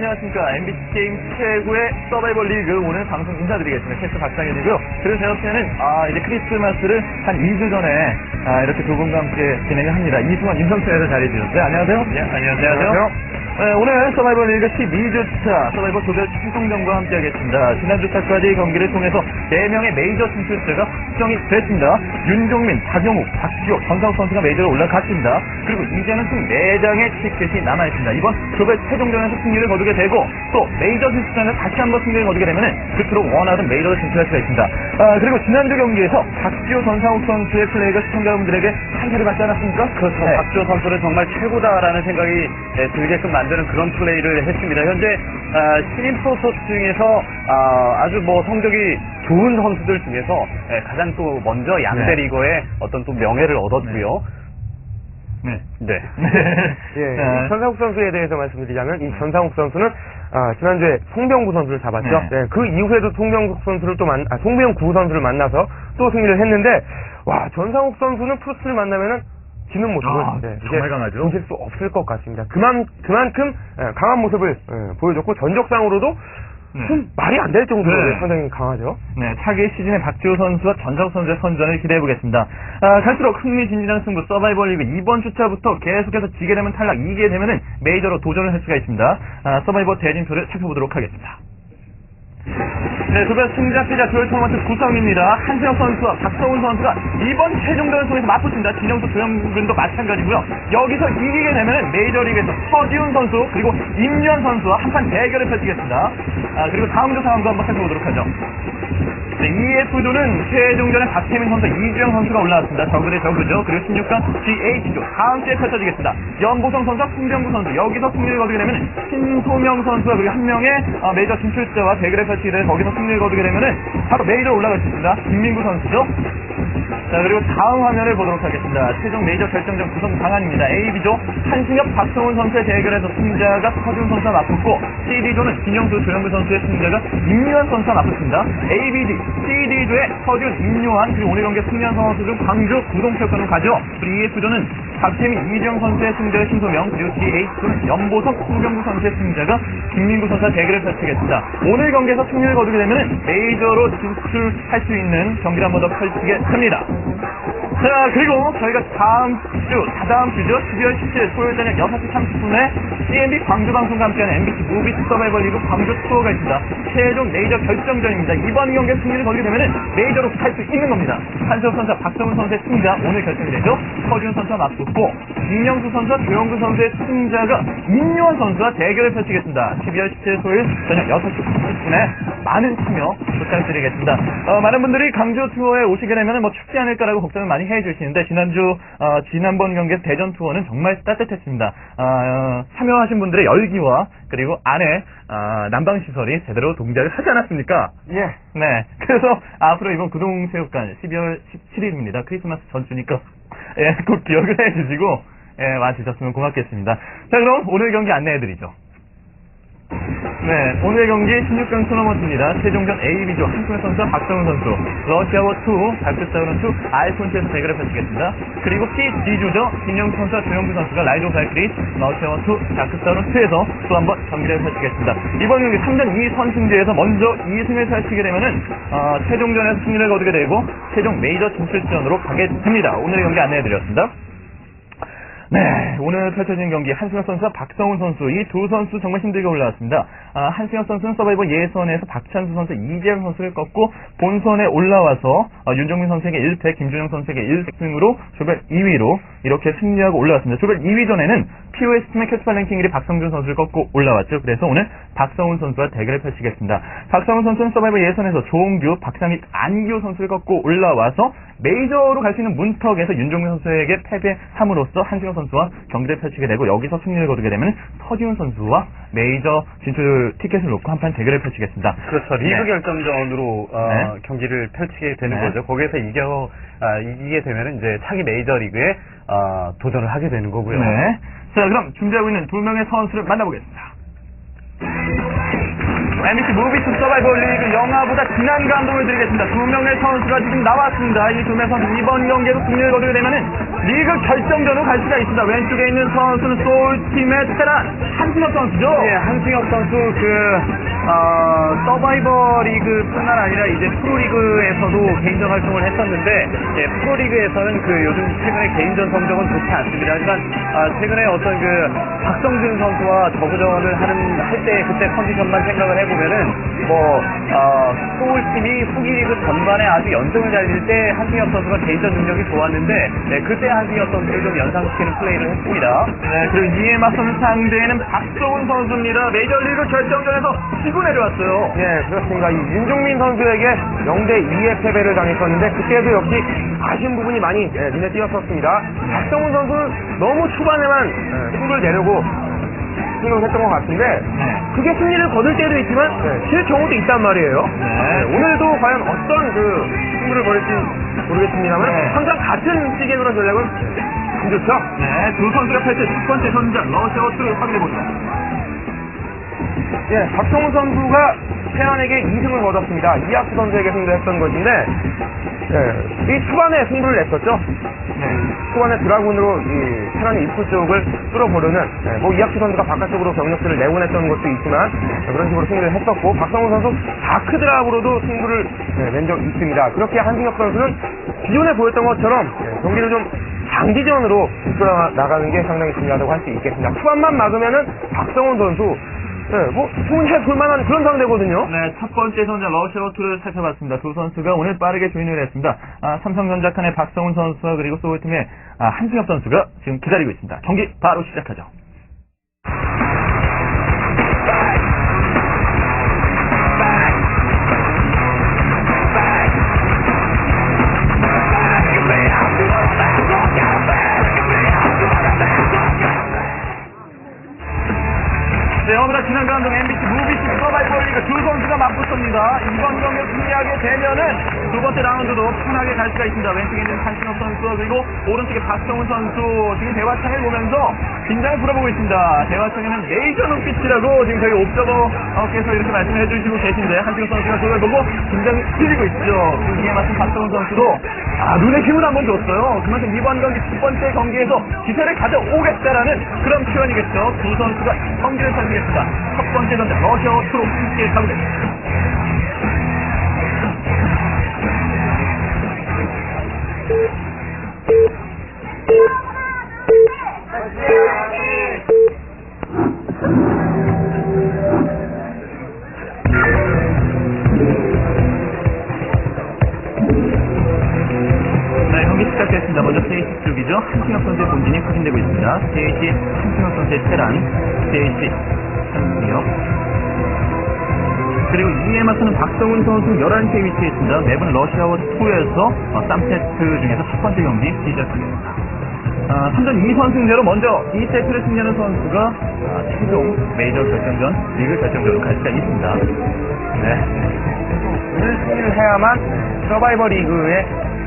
안녕하십니까. MBC 게임 최고의 서바이벌 리그 오늘 방송 인사드리겠습니다. 캐스터 박상현이고요. 그리고 제 옆에는 아, 이제 크리스마스를 한 2주 전에 아, 이렇게 두 분과 함께 진행을 합니다. 이승원, 임성철에서 자리해주셨어요. 네, 안녕하세요. 네, 안녕하세요. 네, 오늘 서바이벌 리그 12주차 서바이벌 조별 최종전과 함께하겠습니다. 지난주차까지 경기를 통해서 4명의 메이저 진출자가 확정이 됐습니다. 윤종민, 박영욱, 박지호, 전상욱 선수가 메이저로 올라갔습니다. 그리고 이제는 총 4장의 티켓이 남아있습니다. 이번 조별 최종전에서 승리를 거두게 되고 또 메이저 진출전에서 다시 한번 승리를 거두게 되면 그토록 원하던 메이저로 진출할 수가 있습니다. 아, 그리고 지난주 경기에서 박지호, 전상욱 선수의 플레이가 시청자 여러분들에게 한타를 받지 않았습니까? 그렇죠. 네. 박지호 선수는 정말 최고다라는 생각이 예, 들게끔 만드는 그런 플레이를 했습니다. 현재 아, 신인 프로토스 중에서 아, 주뭐 성적이 좋은 선수들 중에서 예, 가장 또 먼저 양대 네. 리거의 어떤 또 명예를 얻었고요. 네. 네. 예, 네. 이 전상욱 선수에 대해서 말씀드리자면 이 전상욱 선수는 아, 지난주에 송병구 선수를 잡았죠. 네. 네, 그 이후에도 송병구 선수를 또 만, 아, 송병구 선수를 만나서 또 승리를 했는데 와 전상욱 선수는 프로스를 만나면은 지는 모습을 아, 네, 정말 강하죠? 보실 수 없을 것 같습니다. 그만 그만큼 예, 강한 모습을 예, 보여줬고 전적상으로도 네. 좀 말이 안 될 정도로 네. 상당히 강하죠. 네, 차기 시즌에 박지호 선수와 전상욱 선수의 선전을 기대해 보겠습니다. 아, 갈수록 흥미진진한 승부 서바이벌 리그 이번 주차부터 계속해서 지게 되면 탈락, 이기게 되면 메이저로 도전을 할 수가 있습니다. 아, 서바이벌 대진표를 살펴보도록 하겠습니다. 네, 조별 승자피자 조별 토너먼트 구성입니다. 한세혁 선수와 박성훈 선수가 이번 최종전을 통해서 맞붙습니다. 진영수 조영근도 마찬가지고요. 여기서 이기게 되면 메이저리그에서 서지훈 선수 그리고 임유한 선수와 한판 대결을 펼치겠습니다. 아, 그리고 다음 주 상황도 한번 살펴보도록 하죠. 네, EF조는 최종전에 박태민 선수, 이주영 선수가 올라왔습니다. 저그대 저그죠. 그리고 16강 GH조 다음 주에 펼쳐지겠습니다. 연보성 선수와 송병구 선수 여기서 승리를 거두게 되면 신소명 선수와 그리고 한 명의 어, 메이저 진출자와 대결에 펼치게 되면 거기서 승리를 거두게 되면 바로 메이저 올라갈 수 있습니다. 김민구 선수죠. 자 그리고 다음 화면을 보도록 하겠습니다. 최종 메이저 결정전 구성 방안입니다. AB조 한승엽 박성훈 선수의 대결에서 승자가 서준 선수와 맞붙고 CD조는 진영수 조영구 선수의 승자가 임요한 선수와 맞붙습니다. ABD CD조의 서준 임요한 그리고 오늘 경기 승리한 선수 중 광주 구동표권을 가죠. 그리고 EF조는 박태민 이정 선수의 승자가 신소명 그리고 GH조는 연보석 송병구 선수의 승자가 김민구 선수와 대결을 펼치겠습니다. 오늘 경기에서 승리를 거두게 되면 메이저로 진출할 수 있는 경기를 한 번 더 펼치게 됩니다. Thank you. 자, 그리고 저희가 다음 주, 다다음 주죠. 12월 17일 토요일 저녁 6시 30분에 CNB 광주 방송과 함께하는 MBC 무비 서바이벌 리그 광주 투어가 있습니다. 최종 메이저 결정전입니다. 이번 경기에 승리를 거두게 되면 메이저로 갈수 있는 겁니다. 한세호 선수와 박성훈 선수의 승자 오늘 결정이 되죠. 서준 선수와 맞붙고 김영수 선수와 조영구 선수의 승자가 임요한 선수와 대결을 펼치겠습니다. 12월 17일 토요일 저녁 6시 30분에 많은 참여 부탁드리겠습니다. 어, 많은 분들이 강주 투어에 오시게 되면 뭐 춥지 않을까라고 걱정을 많이 해 주시는데 지난주 어, 지난번 경기 대전 투어는 정말 따뜻했습니다. 어, 어, 참여하신 분들의 열기와 그리고 안에 어, 난방 시설이 제대로 동작을 하지 않았습니까? 예. 네. 그래서 앞으로 이번 구동체육관 12월 17일입니다. 크리스마스 전주니까 예, 꼭 기억을 해주시고 예, 와주셨으면 고맙겠습니다. 자, 그럼 오늘 경기 안내해드리죠. 네, 오늘 경기 16강 토너먼트입니다. 최종전 AB조 한승현 선수와 박성훈 선수, 러시아워2, 다크사우런2, 아이콘트에서 대결을 펼치겠습니다. 그리고 CD조죠. 김영수 선수와 조영구 선수가 라이도 발크리, 러시아워 2, 다크사우런2에서 또 한 번 경기를 펼치겠습니다. 이번 경기 3전 2선승제에서 먼저 2승을 펼치게 되면은 어, 최종전에서 승리를 거두게 되고 최종 메이저 진출전으로 가게 됩니다. 오늘의 경기 안내해드렸습니다. 네, 오늘 펼쳐진 경기 한승혁 선수와 박성훈 선수 이 두 선수 정말 힘들게 올라왔습니다. 아, 한승혁 선수는 서바이벌 예선에서 박찬수 선수, 이재영 선수를 꺾고 본선에 올라와서 어, 윤종민 선수에게 1패, 김준영 선수에게 1승으로 조별 2위로 이렇게 승리하고 올라왔습니다. 조별 2위전에는 POS 팀의 캐스파 랭킹 1위 박성준 선수를 꺾고 올라왔죠. 그래서 오늘 박성훈 선수와 대결을 펼치겠습니다. 박성훈 선수는 서바이벌 예선에서 조홍규, 박상익, 안기호 선수를 꺾고 올라와서 메이저로 갈 수 있는 문턱에서 윤종민 선수에게 패배함으로써 한승혁 선수와 경기를 펼치게 되고 여기서 승리를 거두게 되면 서지훈 선수와 메이저 진출 티켓을 놓고 한판 대결을 펼치겠습니다. 그렇죠. 리그 네. 결정전으로 어, 네. 경기를 펼치게 되는 네. 거죠. 거기에서 이겨 아, 이기게 되면 이제 차기 메이저 리그에 어, 도전을 하게 되는 거고요. 네. 자, 그럼 준비하고 있는 두 명의 선수를 만나보겠습니다. MBC 무비스 서바이벌 리그 영화보다 진한 감동을 드리겠습니다. 두 명의 선수가 지금 나왔습니다. 이 두 명의 선수 이번 경기에서 승리를 거두게 되면은 리그 결정전으로 갈 수가 있습니다. 왼쪽에 있는 선수는 소울팀의 테란 한승엽 선수죠. 예, 한승혁 선수 그 어, 서바이버 리그뿐만 아니라 이제 프로리그에서도 개인전 활동을 했었는데 예, 프로리그에서는 그 요즘 최근에 개인전 성적은 좋지 않습니다. 하지만 아, 최근에 어떤 그 박성준 선수와 저그전을 하는 할 때 그때 컨디션만 생각을 해보면은 뭐 어, 소울팀이 후기 리그 전반에 아주 연승을 달릴 때 한승혁 선수가 개인전 능력이 좋았는데 네, 그때 선수를 좀 연상시키는 플레이를 했습니다. 네, 그리고 이에 맞서는 상대는 박성훈 선수입니다. 메이저리그 결정전에서 치고 내려왔어요. 예, 그렇습니다. 이 윤종민 선수에게 0대 2의 패배를 당했었는데 그때도 역시 아쉬운 부분이 많이 예, 눈에 띄었었습니다. 박성훈 선수는 너무 초반에만 예, 승부를 내려고 생각을 했던 것 같은데 네. 그게 승리를 거둘 때도 있지만 예, 질 경우도 있단 말이에요. 네. 예, 오늘도 과연 어떤 그 승부를 벌일지 모르겠습니다만 네. 항상 같은 시기의 그런 전략은 안 좋죠. 네, 두 선수가 펼쳐 첫 번째 선수장 러시아워 트를 확인해보죠. 예, 박성훈 선수가 태안에게 2승을 거뒀습니다. 이학수 선수에게 승리했던 것인데, 예, 이 초반에 승부를 냈었죠. 네. 초반에 드라군으로 이 테란의 입구 쪽을 뚫어보려는, 예, 뭐 이학수 선수가 바깥쪽으로 병력들을 내보냈던 것도 있지만, 예, 그런 식으로 승리를 했었고, 박성훈 선수 다크 드랍으로도 승부를 예, 낸 적이 있습니다. 그렇게 한승혁 선수는 기존에 보였던 것처럼 예, 경기를 좀 장기전으로 이끌어 나가는 게 상당히 중요하다고 할 수 있겠습니다. 초반만 막으면은 박성훈 선수, 예, 뭐, 손해 볼만한 그런 상대거든요. 네, 첫 번째 선수장 러시아워트를 살펴봤습니다. 두 선수가 오늘 빠르게 조인을 했습니다. 아, 삼성전자 칸의 박성훈 선수와 그리고 소울팀의 아, 한승엽 선수가 지금 기다리고 있습니다. 경기 바로 시작하죠. 어느덧 지난 감독 MBC 무비스 서바이벌 리그 두 선수가 맞붙습니다. 이번 경기 승리하게 되면은 두 번째 라운드도 편하게 갈 수가 있습니다. 왼쪽에 있는 한신호 선수 그리고 오른쪽에 박성훈 선수 지금 대화창을 보면서 긴장을 풀어보고 있습니다. 대화창에는 레이저 눈빛이라고 지금 저희 옵저버께서 이렇게 말씀해 주시고 계신데 한신호 선수가 그걸 보고 긴장이 풀리고 있죠. 그 뒤에 맞선 박성훈 선수도 아, 눈에 힘을 한번 줬어요. 그만큼 이번 경기 첫 번째 경기에서 기세를 가져오겠다라는 그런 표현이겠죠. 두 선수가 경기를 펼치겠습니다. 첫 번째 전자 러시아워 트로 함께 가보겠습니다. 스테이시 한승혁 선수의 테란, 스테이시 한승혁. 그리고 이에 맞서는 박성훈 선수 11시에 위치해 있습니다. 맵은 러시아워 2에서 어, 쌈세트 중에서 첫 번째 경기 시작하겠습니다. 아, 3전 2선 승제로 먼저 2세트를 승리하는 선수가 아, 최종 메이저 결정전, 리그 결정전으로 갈 수가 있습니다. 네. 오늘 승리를 해야만 서바이벌 리그의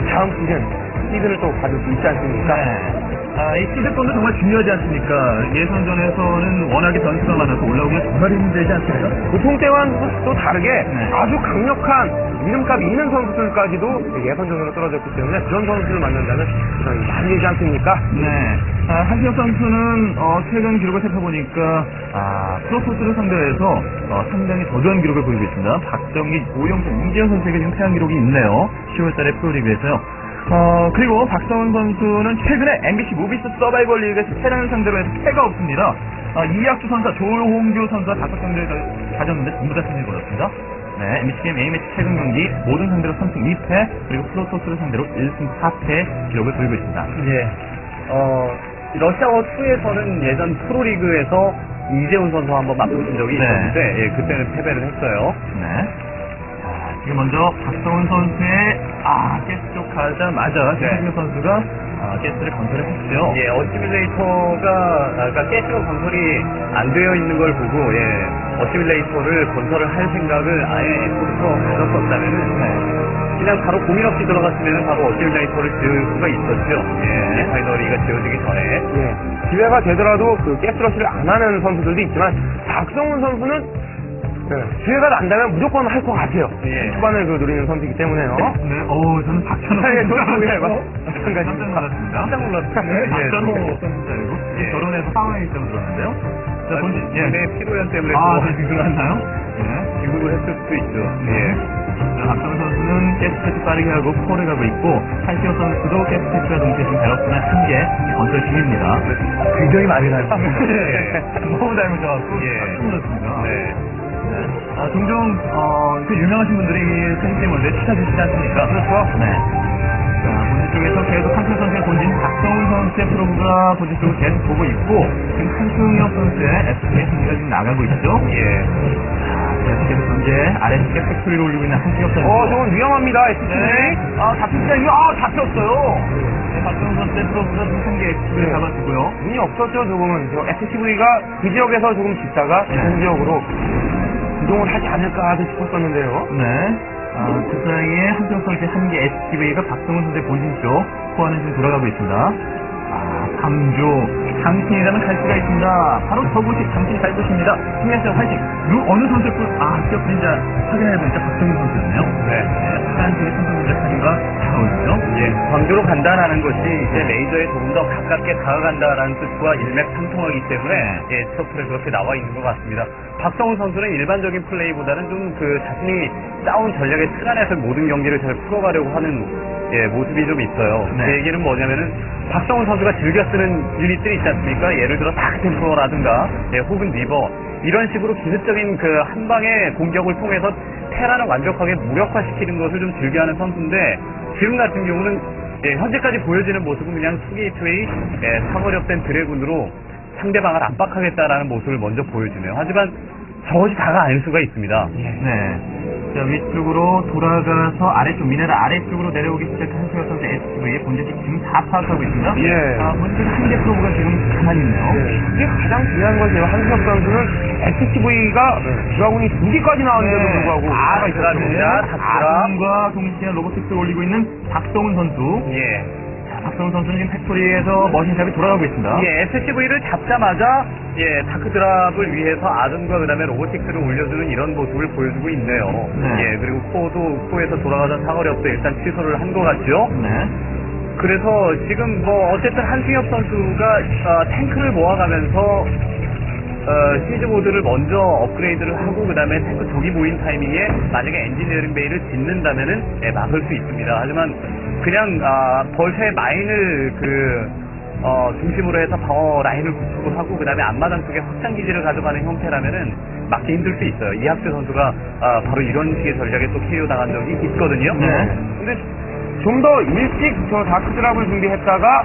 다음 시즌 시즌을 또 받을 수 있지 않습니까? 네. 아, 이 시드권도 정말 중요하지 않습니까? 예선전에서는 워낙에 전투가 많아서 올라오기가 정말 힘들지 않습니까? 보통 때와는 또 다르게 네. 아주 강력한 이름값 있는 선수들까지도 예선전으로 떨어졌기 때문에 그런 선수를 만난다는 그런 많이 되지 않습니까? 네. 아, 한시혁 선수는 어, 최근 기록을 살펴보니까 아, 프로토스를 상대로 해서 어, 상당히 저조한 기록을 보이고 있습니다. 박정희, 오영준, 이재현 선수에게 지금 패한 기록이 있네요. 10월달에 프로리그에서요. 어, 그리고 박성훈 선수는 최근에 MBC 무비스 서바이벌 리그에서 테란을 상대로 해서 패가 없습니다. 어, 이학수 선수와 조홍규 선수와 다섯 경기를 가- 가졌는데 전부 다 승리를 거뒀습니다. 네, MBC 게임 A매치 최근 경기 모든 상대로 3승 2패 그리고 프로토스를 상대로 1승 4패 기록을 보이고 있습니다. 예. 어, 러시아워 2에서는 예전 프로리그에서 이재훈 선수와 한번 맞붙은 적이 네. 있었는데, 예, 그때는 패배를 했어요. 네. 자, 지금 먼저 박성훈 선수의 아 가스 쪽 가자마자 네. 김승규 선수가 아, 가스를 건설을 했죠. 예, 어시밀레이터가, 아, 그러니까 가스가 건설이 안 되어 있는 걸 보고, 예, 어시밀레이터를 건설을 할 생각을 아예 애초부터 가졌었다면은, 네. 그냥 바로 고민 없이 들어갔으면 바로 어시밀레이터를 지을 수가 있었죠. 예, 리파이너리가 지어지기 전에. 예. 기회가 되더라도 그 가스러시를 안 하는 선수들도 있지만 박성훈 선수는 네, 기회가 난다면 무조건 할 것 같아요. 예. 초반을 그 노리는 선수이기 때문에요. 네, 어 저는 박찬호 네, 저도 예, 알고. 깜짝 놀랐습니다. 깜짝 놀랐습니다. 네, 예, 박찬호 저도. 선수 알고 예. 결혼해서 상황이 때문에 들었는데요. 자, 본진, 예. 네, 피로연 때문에 아, 또 네, 지금 났나요? 네. 귀국을 했을 수도 있죠. 네. 자, 박정우 선수는 가스패스 빠르게 하고 코를 가고 있고 한시호 선수도 가스패스와 동시에 지금 베럭스는 한개 건설 중입니다. 굉장히 많이 나요. 너무 잘 묻혀갖고 예. 깜짝 놀랐습니다. 네. 아, 종종 어, 그 유명하신 분들이 선생님을 내 찾아주시지 않습니까? 그렇죠. 네. 자, 본진 쪽에서 계속 한승 선수의 본진 박성훈 선수의 프로브가 본진 쪽을 계속 보고 있고 지금 한승혁 선수의 SK의 승리가 지금 나가고 있죠. 예. 계속해서 현재 아래쪽에 팩토리를 올리고 있는 한승혁 선수. 어, 저건 위험합니다. SK. 네. 아, 잡힌다. 이거, 아, 잡혔어요. 네, 박성훈 선수의 프로브가 한개 엑스를 네. 잡아주고요. 운이 없었죠, 조금은. 저 SCV가 그 지역에서 조금 짓다가 네. 다른 지역으로 이동을 하지 않을까 싶었었는데요. 네. 아, 그 사이에 한승혁 선수의 한개 STV가 박성훈 선수의 본진 쪽 포화는 지금 들어가고 있습니다. 아, 강조. 당신이라면 갈 수가 있습니다. 바로 저곳이 당신이 갈 곳입니다. 승리하세요, 화이팅! 누, 어느 선수의 볼, 아, 기억 그림자 확인해보니까 박성훈 선수였네요. 네. 네, 파란색의 선수들의 사진과 잘 어울리죠? 예, 광주로 간다라는 것이 이제 메이저에 조금 더 가깝게 다가간다라는 뜻과 일맥상통하기 때문에 예, 트로프에 그렇게 나와 있는 것 같습니다. 박성훈 선수는 일반적인 플레이보다는 좀 그 자신이 싸운 전략의 틀 안에서 모든 경기를 잘 풀어가려고 하는 예, 모습이 좀 있어요. 네. 그 얘기는 뭐냐면은 박성훈 선수가 즐겨 쓰는 유닛들이 있지 않습니까? 예를 들어 다크템플러라든가 예, 혹은 리버 이런 식으로 기습적인 그 한 방의 공격을 통해서 테란을 완벽하게 무력화시키는 것을 좀 즐겨하는 선수인데 지금 같은 경우는 예, 현재까지 보여지는 모습은 그냥 투게이트웨이 예, 사거리업된 드래곤으로 상대방을 압박하겠다라는 모습을 먼저 보여주네요. 하지만 저것이 다가 아닐 수가 있습니다. 네. 자, 위쪽으로 돌아가서 아래쪽, 미네랄 아래쪽으로 내려오기 시작한 한승혁 선수의 STV의 본질이 지금 다 파악하고 있습니다. 예. 아, 본질 한개 프로브가 지금 가만히 있네요. 네, 이게 가장 중요한 것이에요. 한수혁 선수는 SCV가 드라군이 두 개까지 나왔는데도 네. 불구하고 아. 닥쳐라. 아군과 동시에 로보틱스를 올리고 있는 박성훈 선수. 예. 자, 박성훈 선수는 지금 팩토리에서 머신샵이 돌아가고 있습니다. 예, SCV를 잡자마자 예, 다크 드랍을 위해서 아둔과 그다음에 로보틱스를 올려주는 이런 모습을 보여주고 있네요. 네. 예, 그리고 코도 코에서 돌아가던 사거리업도 일단 취소를 한 것 같죠. 네. 그래서 지금 뭐 어쨌든 한승엽 선수가 어, 탱크를 모아가면서 어, 시즈 모드를 먼저 업그레이드를 하고 그 다음에 탱크 적이 모인 타이밍에 만약에 엔지니어링 베이를 짓는다면은 예, 막을 수 있습니다. 하지만 그냥 아, 벌새 마인을 그 어, 중심으로 해서 파워 라인을 구축을 하고 그 다음에 앞마당 쪽에 확장 기지를 가져가는 형태라면은 막기 힘들 수 있어요. 이학주 선수가 아, 바로 이런 식의 전략에 또 KO 당한 적이 있거든요. 네. 근데 좀 더 일찍 저 다크 드랍을 준비했다가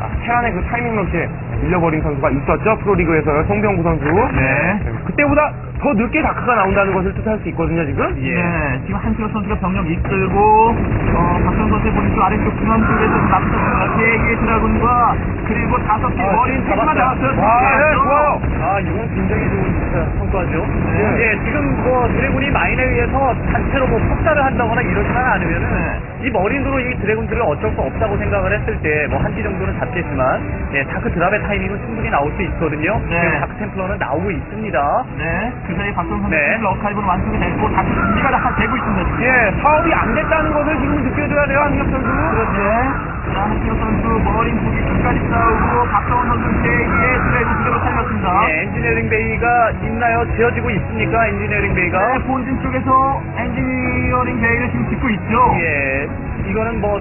아, 테란의 그 타이밍 런치에 밀려버린 선수가 있었죠. 프로리그에서요. 송병구 선수. 네. 그때보다 더 늦게 다크가 나온다는 것을 뜻할 수 있거든요, 지금. 예. 네, 지금 한승혁 선수가 병력 이끌고, 어, 박성 선수의 본인쪽 아래쪽 중앙 쪽에서 납작합니다. 세 개의 드라군과, 그리고 다섯 개 머린 세개만 잡았어요. 와, 예, 잡았죠? 좋아요. 아, 이건 굉장히 좋은 어, 성과죠. 네. 예, 지금 뭐 드래곤이 마인에 의해서 단체로 뭐 폭발을 한다거나 이러지만 않으면은 네. 이 머린으로 이 드래곤들을 어쩔 수 없다고 생각을 했을 때 뭐 한 기 정도는 잡겠지만 예, 다크 드랍의 타이밍은 충분히 나올 수 있거든요. 네. 지금 다크 템플러는 나오고 있습니다. 네, 그 사이 박성 선수 네. 네. 어카이브는 완성이 됐고, 다시 준비가 다 되고 있습니다. 지금. 예, 사업이 안 됐다는 것을 지금 느껴줘야 돼요, 한혁 선수. 네. 자, 한승혁 선수 머린 두개 끝까지 싸우고, 박성원 선수 세 개의 드라이브 두 개로 살렸습니다. 예, 엔지니어링 베이가 있나요? 지어지고 있습니까? 엔지니어링 베이가? 네, 본진 쪽에서 엔지니어링 베이를 지금 짓고 있죠. 예, 이거는 뭐,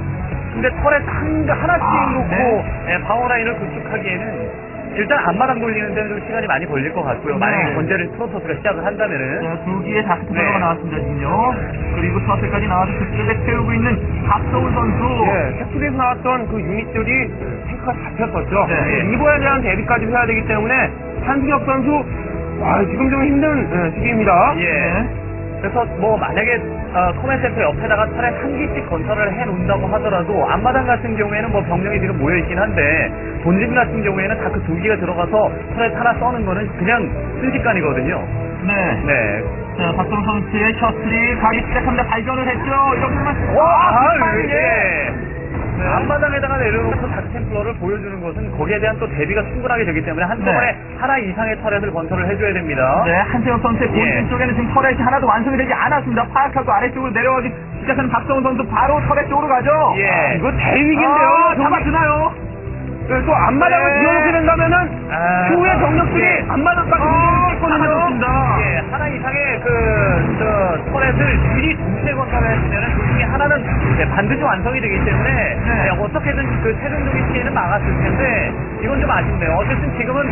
근데 털에 한, 하나씩 아, 놓고, 네. 예, 방어라인을 구축하기에는, 일단 앞마당 돌리는 데는 좀 시간이 많이 걸릴 것 같고요. 네. 만약에 건재를 프로토스가 시작을 한다면은, 자, 두 개의 다크플러가 네. 나왔습니다, 지금요. 그리고 터틀까지 나와서 그쪽에 세우고 있는 박성훈 선수. 예, 텍스에서 나왔던 그 유닛들이 탱크가 잡혔었죠. 네. 그 리버에 대한 대비까지 해야 되기 때문에 한승혁 선수 아, 지금 좀 힘든 예, 시기입니다. 예. 네. 그래서 뭐 만약에 어, 커맨 센터 옆에다가 털에 한 개씩 건설을 해 놓는다고 하더라도 앞마당 같은 경우에는 뭐 병력이 지금 모여 있긴 한데 본진 같은 경우에는 다크 두 개가 들어가서 털에 하나 써는 거는 그냥 순식간이거든요. 네. 네. 자, 박성훈 선수의 셔틀이 가기 시작합니다. 발견을 했죠. 이렇게만. 와, 아, 아, 예. 앞마당에다가 내려놓고 다크템플러를 보여주는 것은 거기에 대한 또 대비가 충분하게 되기 때문에 한꺼번에 네. 하나 이상의 터렛을 건설을 해줘야 됩니다. 네, 한태영 선수의 본진 예. 쪽에는 지금 터렛이 하나도 완성이 되지 않았습니다. 파악하고 아래쪽으로 내려가기 시작하는 박성훈 선수 바로 터렛 쪽으로 가죠. 예. 이거 대위기인데요. 아, 잡아주나요? 또 앞마당을 네. 비워놓게 된다면은 아, 후에 병력들이 예. 앞마당까지 아, 움직였거든요. 잡아줬습니다. 예, 하나 이상의 그, 저, 터렛을 미리 동시에 건설을 해주면은 그 중에 하나는 예, 반드시 완성이 되기 때문에 네. 예, 어떻게든 그 최종적인 피해는 막았을 텐데 이건 좀 아쉽네요. 어쨌든 지금은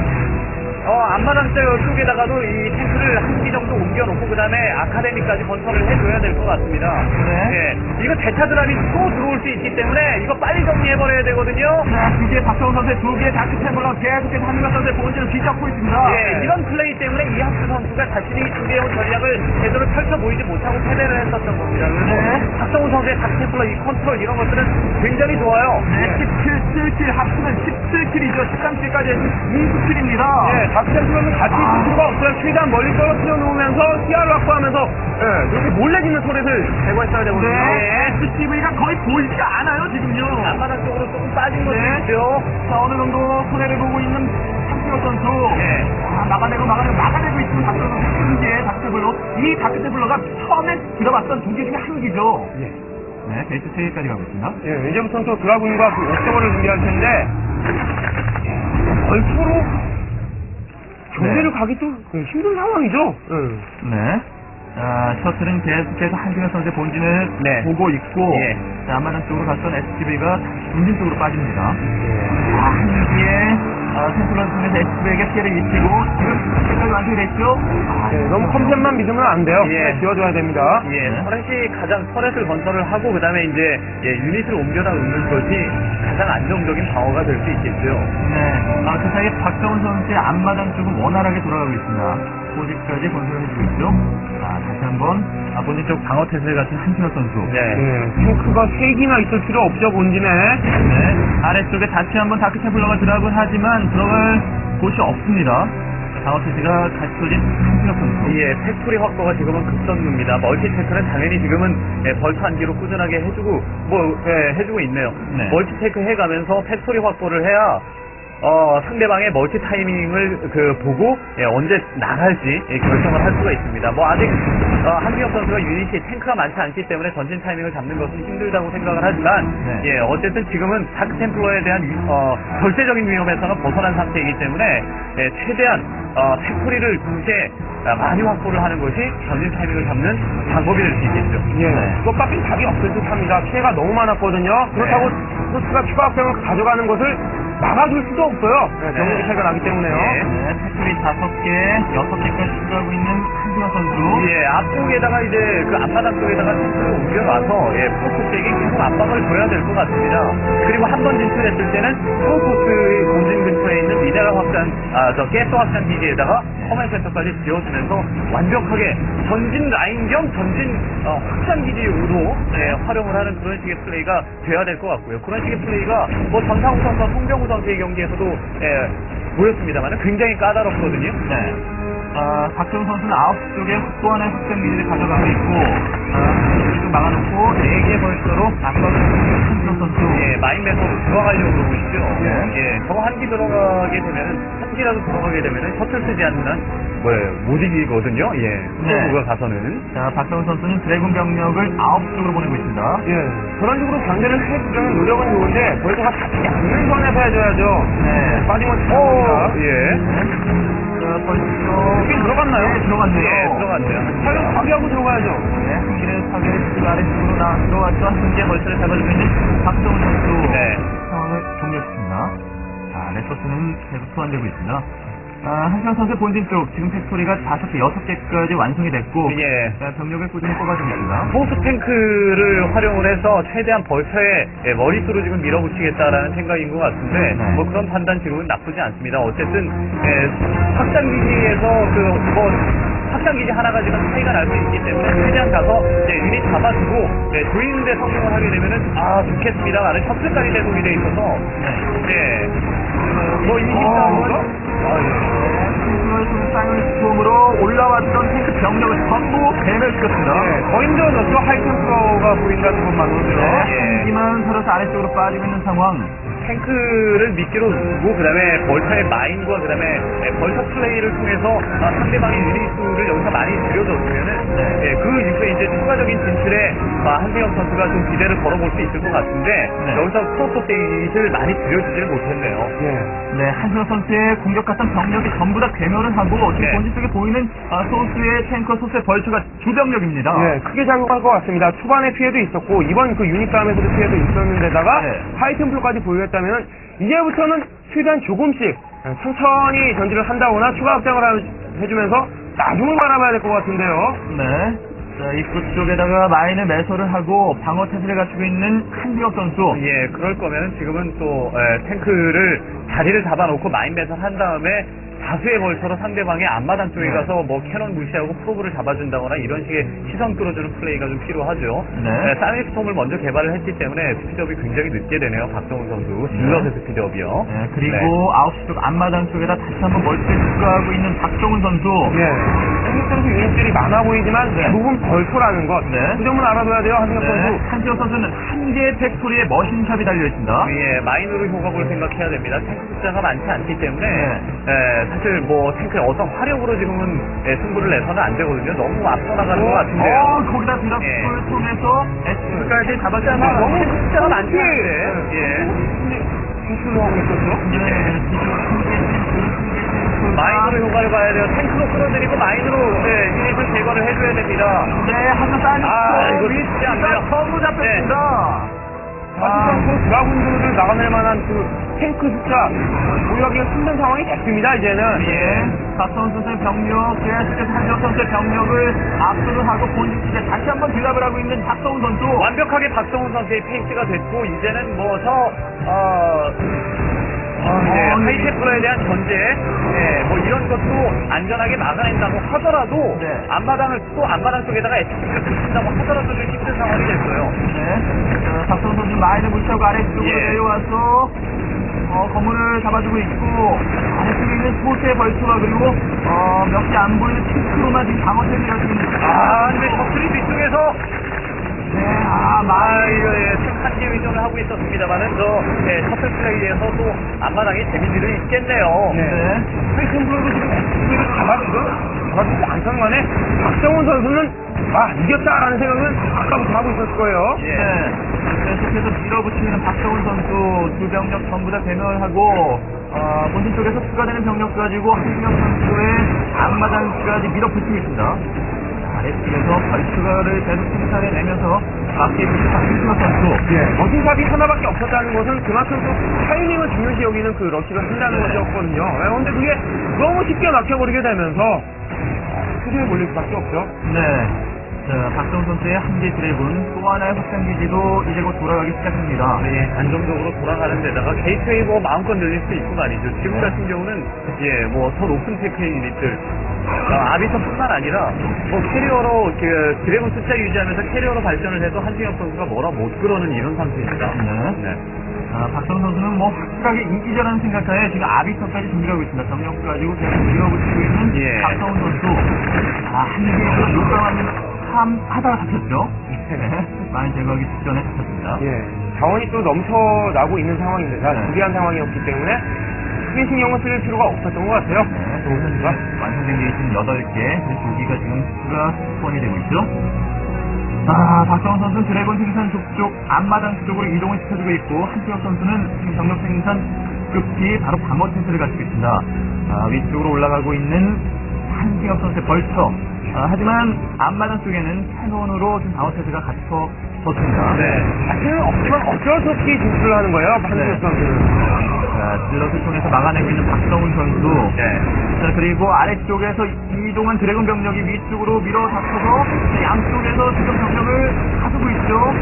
어, 앞마당 쪽에다가도 이 탱크를 한 기 정도 옮겨놓고 그 다음에 아카데미까지 건설을 해줘야 될 것 같습니다. 네. 예, 이거 대차 드랍이 또 들어올 수 있기 때문에 이거 빨리 정리해버려야 되거든요. 자, 두 개의 박성훈 선수의 두 개의 다크 템블러 계속해서 한명 선수의 본진을 뒤잡고 있습니다. 예, 이런 플레이 때문에 이학수 선수가 자신이 준비해온 전략을 제대로 펼쳐 보이지 못하고 패배를 했었던 겁니다. 그래서 네. 박성훈 선수의 다크템플러 이 컨트롤 이런 것들은 굉장히 좋아요. 네, 17, 7킬 합치면 17킬이죠. 13킬까지 해서 20킬입니다. 예, 다크템플러는 같이 아. 있을 필요가 없어요. 최대한 멀리 떨어뜨려 놓으면서 시야를 확보하면서 예, 이렇게 몰래 짓는 소리를 제거했어야 되거든요. 네, SCV가 거의 보이지가 않아요, 지금요. 앞마당 쪽으로 조금 빠진 것도 네. 있죠. 자, 어느 정도 손해를 보고 있는 한태영 선수. 예. 아, 막아내고 막아내고 막아내고 있는 박성훈 선수 한 개의 다크테블러. 이 다크테블러가 처음에 들어봤던 두 개 중에 한 개죠. 예. 네, 베이스 3개까지 가고 있습니다. 예, 이제부터는 또 드라군과 그 옥저버를 준비할 텐데 벌초로 경기를 가기 또 힘든 상황이죠. 예. 네. 자, 셔틀은 계속해서 한승현 선수의 본진을 네. 보고 있고, 예. 자, 안마당 쪽으로 갔던 SCV가 본진 쪽으로 빠집니다. 예. 아, 한기에, 아, 템플러 중에서 SCV에게 피해를 입히고, 지금 끝까지 완성이 됐죠? 아, 예, 너무 컴셋만 믿으면 안 돼요. 예. 네, 지어줘야 됩니다. 예, 네. 터렛이 가장 터렛을 건설을 하고 그다음에 이제 예, 유닛을 옮겨다 놓는 것이 가장 안정적인 방어가 될 수 있겠죠. 네. 아, 그 사이에 박정훈 선수의 앞마당 쪽은 원활하게 돌아가고 있습니다. 포지까지 건설을 해주고 있죠. 자, 다시 한번, 아, 본진 쪽 방어 태세를 갖춘 한승현 선수. 네. 예, 탱크가 3기나 있을 필요 없죠, 본진에. 네. 아래쪽에 다시 한번 다크테블러가 드랍을 하지만 들어갈 곳이 없습니다. 방어 태세가 갖춰진 한승혁 선수. 예, 팩토리 확보가 지금은 급선무입니다. 멀티테크는 당연히 지금은 예, 벌처 한기로 꾸준하게 해주고 뭐 예, 해주고 있네요. 네. 멀티테크 해가면서 팩토리 확보를 해야 어, 상대방의 멀티 타이밍을 그 보고 예, 언제 나갈지 예, 결정을 할 수가 있습니다. 뭐 아직 어, 한기혁 선수가 유닛이 탱크가 많지 않기 때문에 전진 타이밍을 잡는 것은 힘들다고 생각을 하지만 네. 예, 어쨌든 지금은 다크 템플러에 대한 위- 어, 절대적인 위험에서는 벗어난 상태이기 때문에 예, 최대한 어, 팩토리를 이렇게 아, 많이 확보를 하는 것이 전진 타이밍을 잡는 방법이 될 수 있겠죠. 예, 네. 그것밖에 답이 없을 듯 합니다. 피해가 너무 많았거든요. 그렇다고 토스가 추가 확병을 가져가는 것을 막아줄 수도 없어요. 네, 병력이 차이가 나기 때문에요. 예. 네, 팩토리 다섯 개, 여섯 개까지 추가하고 있는 한승혁 선수. 예, 앞쪽에다가 이제 그 앞마당 쪽에다가 탱크를 옮겨놔서 예, 프로토스에게 계속 압박을 줘야 될 것 같습니다. 그리고 한 번 진출했을 때는 프로토스의 본진 근처에 있는 미네랄 확장, 아, 저 가스 확장 기지에다가 커맨 센터까지 지어주면서 완벽하게 전진 라인 겸 전진 어, 확장 기지로 예, 활용을 하는 그런 식의 플레이가 돼야 될 것 같고요. 그런 식의 플레이가 뭐 전상우 선수와 송병우 선수의 경기에서도 예, 보였습니다만 굉장히 까다롭거든요. 네. 아, 박정 선수는 아홉 쪽에 또 하나의 확장 기지를 가져가고 있고, 아, 좀 막아놓고 네 개의 벌써로 앞서는 한승혁 선수. 예, 마인 매너로 들어가려고 그러고 있죠. 네. 예, 저거 한기 들어가게 되면은, 한 기라도 들어가게 되면은 셔틀 쓰지 않는 한, 뭐, 못 이기거든요. 예, 네. 프로브가 가서는. 자, 박정 선수는 드래곤 병력을 아홉 쪽으로 보내고 있습니다. 예, 그런 식으로 상대를 해주려는 노력은 좋은데 벌써가 닿지 않는 선에서 해줘야죠. 네. 빠지면 어. 예. 자, 벌써. 여기 들어갔나요? 네, 들어갔네요. 예, 들어갔네요. 사용 파괴하고 들어가야죠. 네, 한 개를 파괴 아래쪽으로 나. 한개 벌써를 잡아주고 있는 박정훈 선수. 네. 상황을 종료했습니다. 자, 레서스는 계속 소환되고 있습니다. 아, 한상 선수 본진 쪽, 지금 팩토리가 다섯 개, 여섯 개까지 완성이 됐고, 예. 자, 병력을 꾸준히 뽑아주고 있습니다. 포스 탱크를 활용을 해서 최대한 벌처에 예, 머릿수로 지금 밀어붙이겠다라는 생각인 것 같은데 네. 뭐 그런 판단 지금은 나쁘지 않습니다. 어쨌든 예, 확장기지에서 그뭐 확장 기지 하나가 지금 차이가 날 수 있기 때문에 최대한 가서 예, 유닛 잡아주고 예, 조이는데 성공을 하게 되면은 아 좋겠습니다 라는 셔틀까지 대동이 돼 있어서 네. 예. 뭐 이기 어? 아, 예. 그 사이언 스톰으로 올라왔던 탱크 병력을 전부 배멸시켰습니다. 네, 더 힘들어졌죠. 하이템프로가 보인다는 것만으로도요. 네, 예. 한기만 서려서 아래쪽으로 빠지고 있는 상황. 탱크를 미끼로 두고 그다음에 벌타의 마인과 그다음에 예, 벌타 플레이를 통해서 아, 상대방의 유닛수를 여기서 많이 줄여줬으면은 네. 예, 그 이후에 이제 추가적인 진출에 아, 한세영 선수가 좀 기대를 걸어볼 수 있을 것 같은데 네. 여기서 프로토 세이를 많이 줄여주지를 못했네요. 예. 네, 한승호 선수의 공격 같은 병력이 전부 다 괴멸을 하고 지금 네. 본진 쪽에 보이는 아, 소수의 탱커, 소수의 벌처가 주병력입니다. 예, 크게 작용할 것 같습니다. 초반에 피해도 있었고 이번 그 유닛 싸움에서도 피해도 있었는데다가 네. 하이템플로까지 보유했다 면 이제부터는 최대한 조금씩 예, 천천히 전지를 한다거나 추가 확장을 하- 해주면서 나중을 바라봐야 될 것 같은데요. 네. 자, 입구 쪽에다가 마인을 매설을 하고 방어 태세를 갖추고 있는 한기혁 선수. 예, 그럴 거면은 지금은 또 에, 탱크를 자리를 잡아놓고 마인 배설 한 다음에 다수의 벌처로 상대방의 앞마당 쪽에 네. 가서 뭐 캐논 무시하고 프로브를 잡아준다거나 이런 식의 시선 끌어주는 플레이가 좀 필요하죠. 네. 사이스톰을 먼저 개발을 했기 때문에 스피드업이 굉장히 늦게 되네요. 박성훈 선수 질럿의 스피드업이요. 네, 그리고 아홉 시쪽 앞마당 쪽에다 다시 한번 멀티를 추가하고 있는 박정훈 선수. 예. 한국 선수 유닛들이 많아 보이지만 네. 대부분 벌초라는 것. 네. 그 점을 알아둬야 돼요, 네, 선수. 한기혁 선수는 한 개의 팩토리에 머신샵이 달려있습니다. 예, 마이너로 효과를 생각해야 됩니다. 숫자가 많지 않기 때문에 네. 예, 사실 뭐 탱크의 어떤 화력으로 지금은 예, 승부를 내서는 안 되거든요. 너무 앞서 나가는 것 같은데요. 어, 거기다 드랍을 예. 통해서 SP까지 잡았잖아요. 너무 숫자가 많지 예. 않은데. 예. 진출로 하고 있었죠. 네, 탱크, 마인으로 효과를 봐야 돼요. 탱크로 끌어들이고 마인으로 네, 유닛을 제거를 해줘야 됩니다. 네, 한번 사이언 아, 이거 쉽지 않네요. 위치가 전부 잡혔습니다. 사실상 그 드라군들을 막아낼 만한 그 탱크 숫자 보유하기가 힘든 상황이 됐습니다, 이제는. 예, 박성훈 선수의 병력, 계속해서 한정 선수의 병력을 압수를 하고 본진 쪽에 다시 한번 드랍을 하고 있는 박성훈 선수. 완벽하게 박성훈 선수의 페이스가 됐고 이제는 뭐저 어, 어, 이제 어, 하이테플러에 대한 전제, 예, 뭐 이런 것도 안전하게 막아낸다고 하더라도 네. 앞마당을 또 앞마당 쪽에다가 SP를 붙인다고 하더라도 좀 힘든 상황이 됐어요. 네, 무시하고 아래쪽으로 예. 내려와서 어, 건물을 잡아주고 있고 아래쪽에 있는 소수의 벌초가 그리고 어, 몇 개 안 보이는 탱크로만 지금 방어태를 가지고 있는 아, 근데 적들이 뒤쪽에서 네, 아, 아, 마인 이거 예, 한개 의존을 하고 있었습니다만은 저 예, 셔틀 플레이에서 또 앞마당에 데미지를 입겠네요. 네. 하이템플로도 지금 SP를 잡아주고, 잡아주지 않던 간에 박정훈 선수는 아, 이겼다라는 생각은 아까부터 하고 있었을 거예요. 예. 네. 계속해서 밀어붙이는 박성훈 선수 두 병력 전부 다 배멸하고 어, 본진 쪽에서 추가되는 병력 가지고 한명 선수의 앞마당까지 밀어붙이고 있습니다. 아래쪽에서 벌추가를 계속 생산해내면서 있는 한명 선수. 예, 머신샵이 하나밖에 없었다는 것은 그만큼 또 타이밍을 중요시 여기는 그 러시가 쓴다는 네. 것이었거든요. 예, 근데 그게 너무 쉽게 막혀버리게 되면서 수준에 몰릴 수밖에 없죠. 네. 자, 박성훈 선수의 한계 드래곤 또 하나의 확장 기지도 이제 곧 돌아가기 시작합니다. 예, 안정적으로 돌아가는 데다가 게이트웨이 뭐 마음껏 늘릴 수 있고 말이죠. 지금 같은 경우는 예, 뭐더 높은 테크의 유닛들 어, 아비터뿐만 아니라 뭐 캐리어로 그 드래곤 숫자 유지하면서 캐리어로 발전을 해도 한승혁 선수가 뭐라 못 그러는 이런 상태입니다. 네. 네. 아, 박성훈 선수는 뭐 확실하게 이기자라는 생각하에 지금 아비터까지 준비하고 있습니다. 병력 가지고 계속 밀어붙이고 있는 예. 박성훈 선수. 아, 한계에서 욕당하는 참 하다가 잡혔죠. 네. 많이 제거하기 직전에 잡혔습니다. 예, 자원이 또 넘쳐나고 있는 상황입니다. 네. 불리한 상황이었기 때문에 크게 신경을 쓸 필요가 없었던 것 같아요. 네, 조훈 선수가. 완성된 게 지금 8개, 그리고 조기가 지금 스폰이 되고 있죠. 아, 박정원 선수는 드래곤 생산 족쪽 앞마당 쪽으로 이동을 시켜주고 있고, 한태혁 선수는 지금 병력 생산 급히 바로 방어 텐트를 갖추고 있습니다. 아, 위쪽으로 올라가고 있는 한태혁 선수의 벌처. 아, 하지만 앞마당 쪽에는 캐논으로 지금 방어 텐트가 갖춰졌습니다. 네. 자신은 없지만 어쩔 수 없이 진출을 하는 거예요, 네. 한국 선수는. 자, 질럿을 통해서 막아내고 있는 박성훈 선수. 네. 자, 그리고 아래쪽에서 이동한 드래곤 병력이 위쪽으로 밀어닥쳐서 양쪽에서 지금 병력을 쓰고 있죠.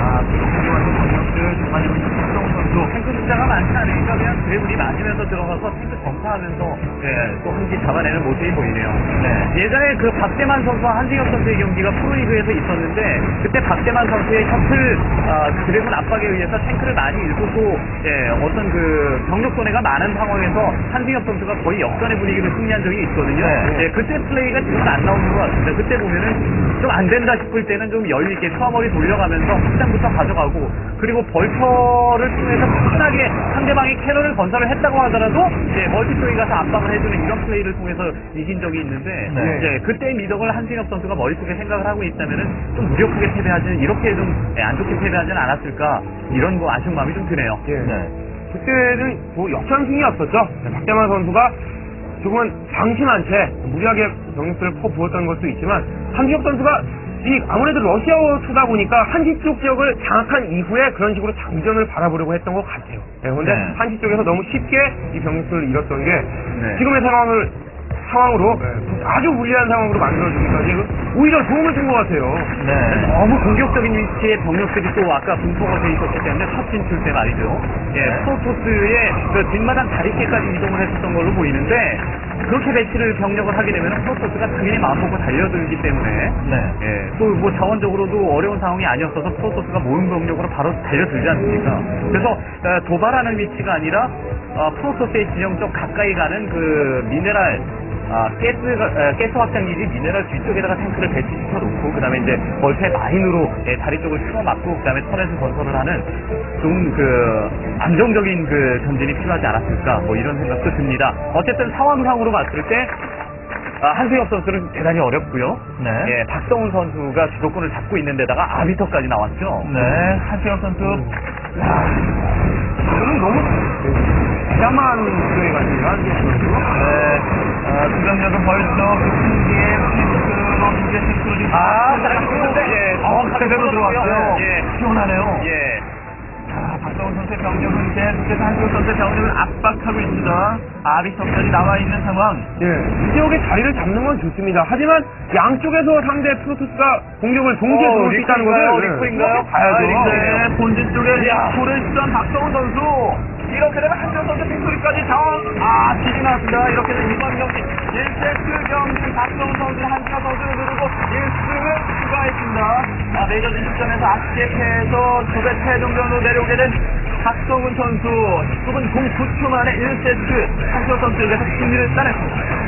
아, 그동안 경력들 정말 박성훈 선수. 탱크 숫자가 많지 않으니까 그냥 드래블이 맞으면서 들어가서 탱크 점사하면서 예, 또한기 잡아내는 모습이 보이네요. 네. 예전에 그 박대만 선수와 한진혁 선수의 경기가 프로리그에서 있었는데 그때 박대만 선수의 셔틀 아, 드래곤 압박에 의해서 탱크를 많이 잃고도 예, 어떤 그 병력 손해가 많은 상황에서 한진혁 선수가 거의 역전의 분위기를 승리한 적이 있거든요. 네. 예, 그때 플레이가 지금은 안 나오는 것 같습니다. 그때 보면은 좀 안 된다 싶을 때는 좀 여유 있게 처머리 돌려가면서 확장부터 가져가고 그리고 벌처를 통해서 편하게 상대방이 캐논을 건설을 했다고 하더라도 이제 멀티 쪽에 가서 압박을 해주는 이런 플레이를 통해서 이긴 적이 있는데 네. 이제 그때의 미덕을 한진혁 선수가 머릿속에 생각을 하고 있다면은 좀 무력하게 패배하지는 이렇게 좀 안 좋게 패배하지는 않았을까 이런 거 아쉬운 마음이 좀 드네요. 예. 네. 그때는 뭐 역전승이었었죠. 네, 박대만 선수가 조금은 방심한 채 무리하게 병력들을 퍼부었던 것도 있지만 한지혁 선수가 이 아무래도 러시아어 투다 보니까 한시 쪽 지역을 장악한 이후에 그런 식으로 장전을 바라보려고 했던 것 같아요. 네, 그런데 네. 한시 쪽에서 너무 쉽게 이 병력들을 잃었던 게 네. 지금의 상황을 상황으로 네, 아주 불리한 상황으로 만들어주기까지 오히려 도움을 준 것 같아요. 네. 너무 공격적인 위치에 병력들이 또 아까 분포가 돼 있었기 때문에 첫 진출 때 말이죠. 예, 네. 프로토스의 그 뒷마당 다리끼까지 이동을 했었던 걸로 보이는데 그렇게 배치를 병력을 하게 되면 프로토스가 당연히 마음먹고 달려들기 때문에 네. 예, 또뭐 자원적으로도 어려운 상황이 아니었어서 프로토스가 모은 병력으로 바로 달려들지 않습니까? 그래서 어, 도발하는 위치가 아니라 어, 프로토스의 진영 쪽 가까이 가는 그 미네랄 아, 가스, 어, 가스 확장기지 미네랄 뒤쪽에다가 탱크를 배치시켜 놓고, 그 다음에 이제 벌새 마인으로 예, 다리 쪽을 틀어막고, 그 다음에 터렛을 건설을 하는 좀 그, 안정적인 그 전진이 필요하지 않았을까, 뭐 이런 생각도 듭니다. 어쨌든 상황상으로 봤을 때, 아, 한승혁 선수는 대단히 어렵고요. 네. 예, 박성훈 선수가 주도권을 잡고 있는 데다가 아비터까지 나왔죠. 네. 한수영 선수. 저는 너무 같은데 한지혁 선수. 네. 아, 주장력은 벌써 그 승기의 핑크로 두개 핑크로 지금 아, 잘하셨는데, 예, 정확하게 제대로 들어왔어요. 예. 시원하네요. 예. 자, 박성훈 선수의 병력은 계속해서 한수영 선수의 병력을 압박하고 있습니다. 아비터까지 나와 있는 상황. 예, 이 지역의 자리를 잡는 건 좋습니다. 하지만 양쪽에서 상대 프로토스가 공격을 동시에 어, 들어올 수 있다는? 것을 리플인가요? 그렇게 봐야죠. 아, 리플이네요. 네, 본진 쪽에 야. 리프를 쓰던 박성훈 선수. 이렇게 되면 한정 선수 빅토리까지 정. 아, 딜이 나왔습니다. 이렇게 되면 이번 경기 1세트 경기 박성훈 선수 한정 선수를 누르고 1승을 추가했습니다. 아, 메이저 진출전에서 아쉽게 패해서 두배 패동전으로 내려오게 된 박성훈 선수 19분 09초 만에 1세트 한정 선수에게서 승리를 따냈습니다.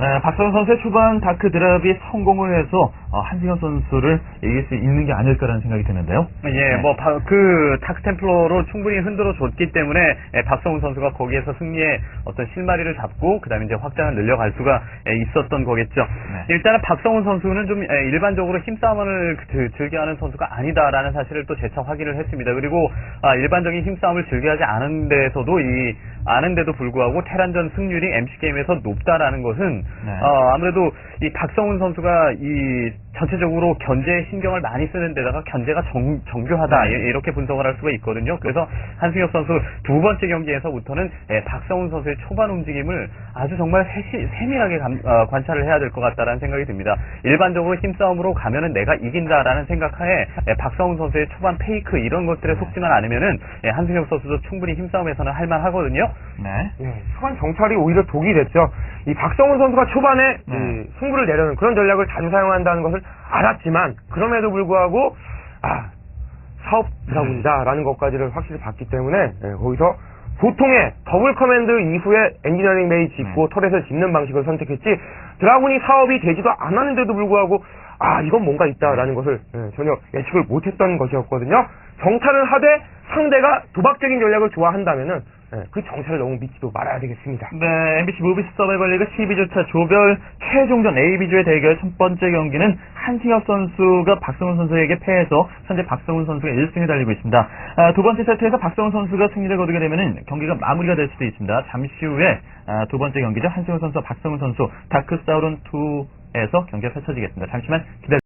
네, 박성훈 선수의 초반 다크 드랍이 성공을 해서 어, 한승현 선수를 이길 수 있는 게 아닐까라는 생각이 드는데요. 예, 네. 뭐, 바- 그, 탁스템플러로 충분히 흔들어 줬기 때문에, 예, 박성훈 선수가 거기에서 승리의 어떤 실마리를 잡고, 그 다음에 이제 확장을 늘려갈 수가 예, 있었던 거겠죠. 네. 일단은 박성훈 선수는 좀, 예, 일반적으로 힘싸움을 그- 즐겨하는 선수가 아니다라는 사실을 또 재차 확인을 했습니다. 그리고, 아, 일반적인 힘싸움을 즐겨하지 않은 데서도 이, 아는데도 불구하고 테란전 승률이 MC게임에서 높다라는 것은, 네. 어, 아무래도 이 박성훈 선수가 이 전체적으로 견제에 신경을 많이 쓰는 데다가 견제가 정, 정교하다 네. 이- 이렇게 분석을 할 수가 있거든요. 그래서 한승혁 선수 두 번째 경기에서부터는 예, 박성훈 선수의 초반 움직임을 아주 정말 세시, 세밀하게 감- 어, 관찰을 해야 될 것 같다라는 생각이 듭니다. 일반적으로 힘싸움으로 가면은 내가 이긴다라는 생각하에 예, 박성훈 선수의 초반 페이크 이런 것들에 속지만 않으면은 예, 한승혁 선수도 충분히 힘싸움에서는 할만하거든요. 네. 예, 초반 정찰이 오히려 독이 됐죠. 이 박성훈 선수가 초반에 네. 이 승부를 내려는 그런 전략을 자주 사용한다는 것을 알았지만 그럼에도 불구하고 아 사업 드라군이다라는 것까지를 확실히 봤기 때문에 예, 거기서 보통의 더블 커맨드 이후에 엔지니어링 메이 짓고 터렛을 짓는 방식을 선택했지 드라군이 사업이 되지도 않았는데도 불구하고 아 이건 뭔가 있다라는 것을 예, 전혀 예측을 못했던 것이었거든요. 정찰을 하되 상대가 도박적인 전략을 좋아한다면은 예, 그 정찰을 너무 믿지도 말아야 되겠습니다. 네, MBC 무비스 서바이벌 리그 12주차 조별 최종전 AB조의 대결 첫 번째 경기는 한승혁 선수가 박성훈 선수에게 패해서 현재 박성훈 선수가 1승에 달리고 있습니다. 아, 두 번째 세트에서 박성훈 선수가 승리를 거두게 되면 경기가 마무리가 될 수도 있습니다. 잠시 후에 아, 두 번째 경기죠. 한승혁 선수와 박성훈 선수 다크 사우론 2에서 경기가 펼쳐지겠습니다. 잠시만 기다려